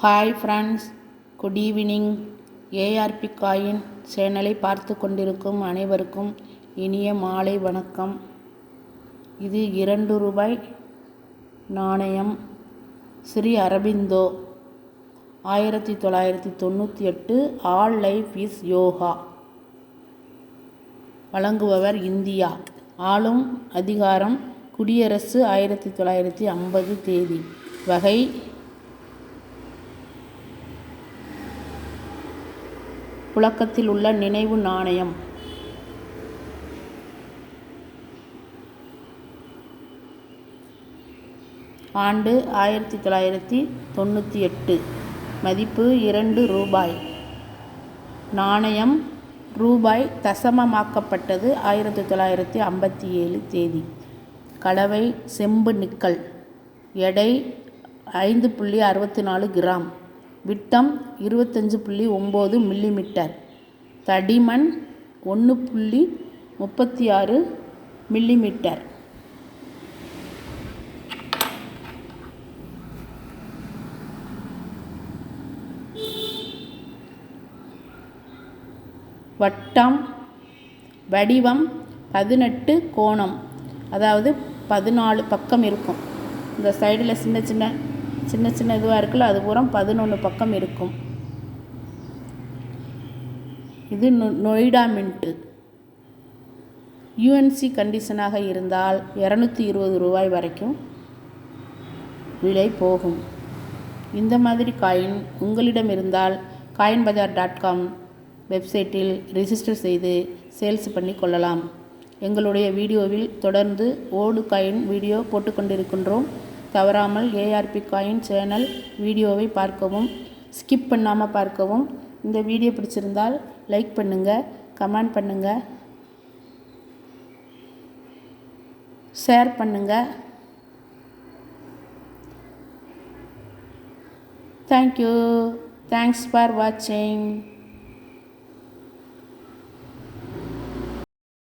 Hi friends good evening. ARP coin சேனலை பார்த்து கொண்டிருக்கும் அனைவருக்கும் இனிய மாலை வணக்கம். இது இரண்டு ரூபாய் நாணயம். ஸ்ரீ அரபிந்தோ ஆயிரத்தி தொள்ளாயிரத்தி தொண்ணூற்றி எட்டு ஆல் லைஃப் இஸ் யோகா. வழங்குபவர் இந்தியா. ஆளும் அதிகாரம் குடியரசு ஆயிரத்தி தொள்ளாயிரத்தி ஐம்பது தேதி. வகை புழக்கத்தில் உள்ள நினைவு நாணயம். ஆண்டு ஆயிரத்தி தொள்ளாயிரத்தி தொண்ணூற்றி எட்டு. மதிப்பு இரண்டு ரூபாய். நாணயம் ரூபாய் தசமமாக்கப்பட்டது ஆயிரத்தி தொள்ளாயிரத்தி ஐம்பத்தி ஏழு தேதி. கலவை செம்பு நிக்கல். எடை ஐந்து புள்ளி அறுபத்தி நாலு கிராம். விட்டம் இருபத்தஞ்சு புள்ளி ஒம்பது மில்லிமீட்டர். தடிமன் ஒன்று புள்ளி முப்பத்தி ஆறு மில்லிமீட்டர். வட்டம் வடிவம் பதினெட்டு கோணம். அதாவது பதினாலு பக்கம் இருக்கும். இந்த சைடில் சின்ன சின்ன சின்ன சின்ன இதுவாக இருக்குல்ல அது பூரா பதினொன்று பக்கம் இருக்கும். இது நொ நொய்டா மின்ட்டு யூஎன்சி கண்டிஷனாக இருந்தால் இரநூத்தி இருபது ரூபாய் வரைக்கும் விலை போகும். இந்த மாதிரி காயின் உங்களிடம் இருந்தால் காயின் பஜார் டாட் காம் வெப்சைட்டில் ரிஜிஸ்டர் செய்து சேல்ஸ் பண்ணி கொள்ளலாம். எங்களுடைய வீடியோவில் தொடர்ந்து ஓடு காயின் வீடியோ போட்டுக்கொண்டிருக்கின்றோம் தவறாமல் ஏஆர்பி காயின் சேனல் வீடியோவை பார்க்கவும் ஸ்கிப் பண்ணாமல் பார்க்கவும். இந்த வீடியோ பிடிச்சிருந்தால் லைக் பண்ணுங்கள் கமெண்ட் பண்ணுங்கள் ஷேர் பண்ணுங்கள் தேங்க்யூ தேங்க்ஸ் ஃபார் வாட்சிங்